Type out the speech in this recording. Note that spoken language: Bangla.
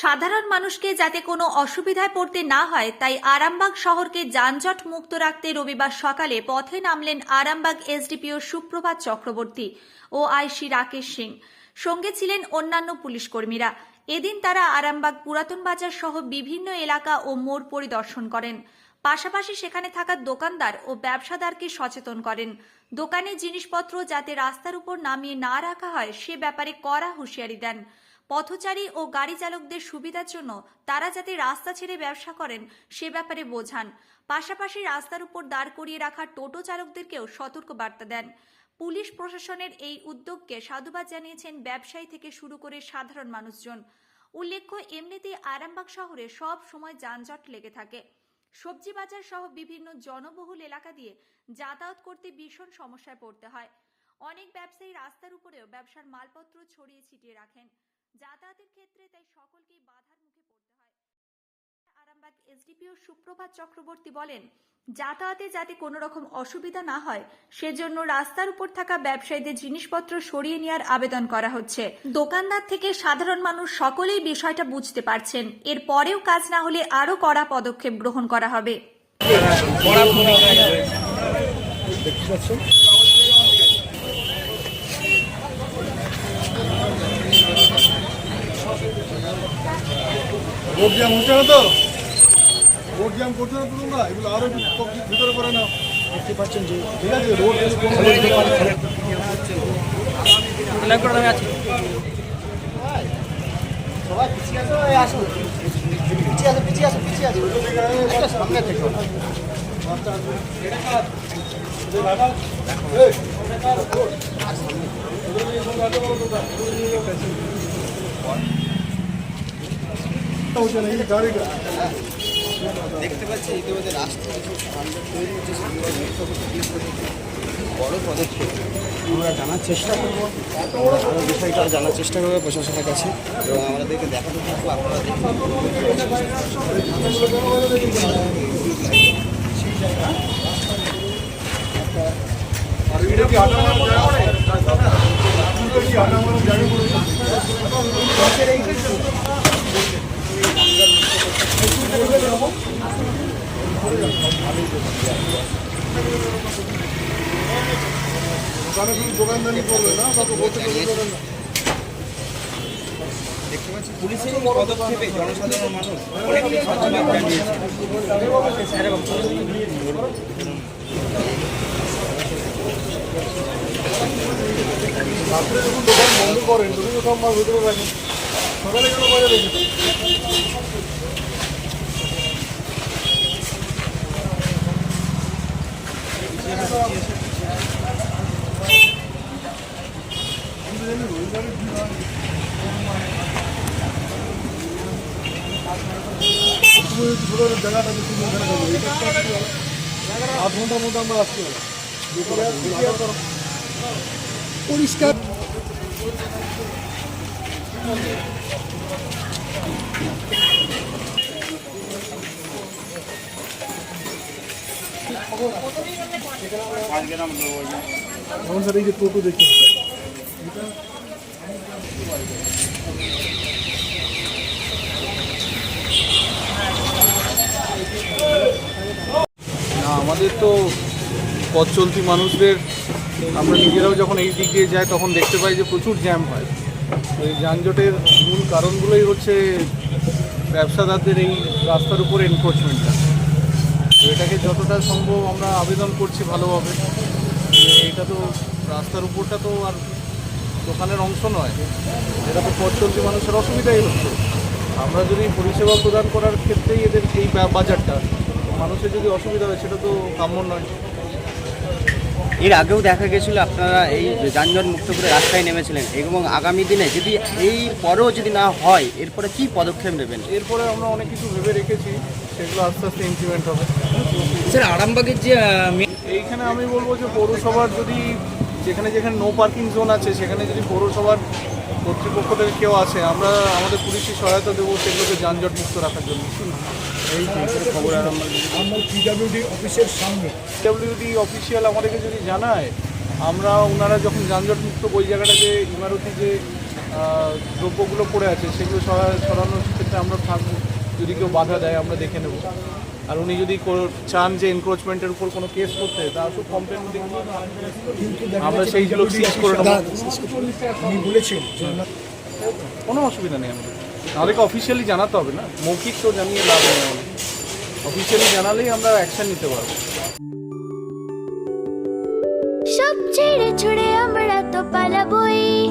সাধারণ মানুষকে যাতে কোনো অসুবিধায় পড়তে না হয়, তাই আরামবাগ শহরকে যানজট মুক্ত রাখতে রবিবার সকালে পথে নামলেন আরামবাগ এসডিপিও সুপ্রভাত চক্রবর্তী ও আইসি রাকেশ সিং। সঙ্গে ছিলেন অন্যান্য পুলিশ কর্মীরা। এদিন তারা আরামবাগ পুরাতন বাজার সহ বিভিন্ন এলাকা ও মোড় পরিদর্শন করেন। পাশাপাশি সেখানে থাকা দোকানদার ও ব্যবসাদারকে সচেতন করেন। দোকানে জিনিসপত্র যাতে রাস্তার উপর নামিয়ে না রাখা হয়, সে ব্যাপারে কড়া হুঁশিয়ারি দেন। পথচারী ও গাড়ি চালকদের সুবিধার জন্য তারা যাতে রাস্তা ছেড়ে ব্যবসা করেন, সে ব্যাপারে বোঝান। পাশাপাশি রাস্তার উপর দাঁড় করিয়ে রাখা টোটো চালকদেরকেও সতর্ক বার্তা দেন। পুলিশ প্রশাসনের এই উদ্যোগকে সাধুবাদ জানিয়েছেন ব্যবসায়ী থেকে শুরু করে সাধারণ মানুষজন। উল্লেখ্য, এমনিতেই আরামবাগ শহরে সব সময় যানজট লেগে থাকে। সবজি বাজার সহ বিভিন্ন জনবহুল এলাকা দিয়ে যাতায়াত করতে ভীষণ সমস্যায় পড়তে হয়। অনেক ব্যবসায়ী রাস্তার উপরেও ব্যবসার মালপত্র ছড়িয়ে ছিটিয়ে রাখেন। যাতায়াতের ক্ষেত্রে তাই সকলকেই বাধার মুখে পড়তে হয়। আরামবাগ এসডিপিও সুপ্রভাত চক্রবর্তী বলেন, যাতায়াতে যাতে কোনো রকম অসুবিধা না হয়, সেজন্য রাস্তার উপর থাকা ব্যবসায়ীদের জিনিসপত্র সরিয়ে নেওয়ার আবেদন করা হচ্ছে। দোকানদার থেকে সাধারণ মানুষ সকলেই বিষয়টা বুঝতে পারছেন। এর পরেও কাজ না হলে আরও কড়া পদক্ষেপ গ্রহণ করা হবে। রোড জ্যাম হচ্ছে না তো? রোড জ্যাম করছে না তোমরা? এগুলো আরও একটু ভিতরে করে নাও। দেখতে পাচ্ছেন যে ঠিক আছে রোড সবাই পিছিয়ে আসো আসো। পিছিয়ে আসো পিছিয়ে আসো পিছিয়ে আসো সামনে থেকে। হচ্ছে না এই গাড়িটা দেখতে পাচ্ছি ইতিমধ্যে রাস্তায় কিছু তৈরি হচ্ছে বড় পদক্ষেপ। আমরা জানার চেষ্টা করব। আরও বিষয়টা জানার চেষ্টা করব প্রশাসনের কাছে। এবং আমাদেরকে দেখাতে থাকব আপনারা দেখুন দোকানে শুধু দোকানদারি করবে না তা তো বলতে না দেখতে পাচ্ছি পুলিশের পদক্ষেপে জনসাধারণ মানুষ অনেকটাই সচেতন জানিয়েছে রাত্রে যখন দোকান বন্ধ করেন, তখন মাল ভিতরে রাখেন। সকালে কেন বাইরে রেখেছেন? আধ ঘণ্টার মধ্যে আমরা আসতে হবে দুপুরে আর যেমন স্যার এই যে টোটো দেখি না, আমাদের তো পথ চলতি মানুষদের, আমরা নিজেরাও যখন এই দিক দিয়ে যাই, তখন দেখতে পাই যে প্রচুর জ্যাম হয়। তো এই যানজটের মূল কারণগুলোই হচ্ছে ব্যবসাদারদের এই রাস্তার উপরে এনফোর্সমেন্টটা তো এটাকে যতটা সম্ভব আমরা আবেদন করছি ভালোভাবে। এটা তো রাস্তার উপরটা তো আর দোকানের অংশ নয়। এটা তো পথ চলতি মানুষের অসুবিধাই হচ্ছে। আমরা যদি পরিষেবা প্রদান করার ক্ষেত্রেই এদের এই বাজারটা, মানুষের যদি অসুবিধা হয়, সেটা তো কাম্য নয়। এর আগেও দেখা গেছিল আপনারা এই যানজট মুক্ত করে রাস্তায় নেমেছিলেন এবং আগামী দিনে যদি এই পরেও যদি না হয় এরপরে কি পদক্ষেপ নেবেন? এরপরে আমরা অনেক কিছু ভেবে রেখেছি সেগুলো আস্তে আস্তে ইমপ্লিমেন্ট হবে। স্যার আরামবাগের যে এইখানে আমি বলব যে পৌরসভার যদি যেখানে যেখানে নো পার্কিং জোন আছে সেখানে যদি পৌরসভার কর্তৃপক্ষ থেকে কেউ আছে আমরা আমাদের পুলিশি সহায়তা দেবো সেগুলোকে যানজট মুক্ত রাখার জন্য। এই খবর আর আমরা আমরা পিডাব্লিউডি অফিসের সামনে। ডাব্লিউডি অফিসিয়াল আমাদেরকে যদি জানায় আমরা ওনারা যখন যানজট মুক্ত ওই জায়গাটা যে ইমারতি যে দ্রব্যগুলো পড়ে আছে সেগুলো সরা- সরানোর ক্ষেত্রে আমরা থাকব। যদি কেউ বাধা দেয় আমরা দেখে নেব। আর উনি যদি কো- চান যে এনক্রোচমেন্টের উপর কোনো কেস করতে তা আসুক কমপ্লেন আমরা সেইগুলো সিজ করে বলেছেন কোনো অসুবিধা নেই আমাদের। আমাদেরকে অফিসিয়ালি জানাতে হবে না। মৌখিক তো জানিয়ে লাভ নেই আমাদের। অফিসিয়ালি জানালেই আমরা অ্যাকশন নিতে পারব। সব ছেড়ে ছুড়ে আমরা তো পালাবই।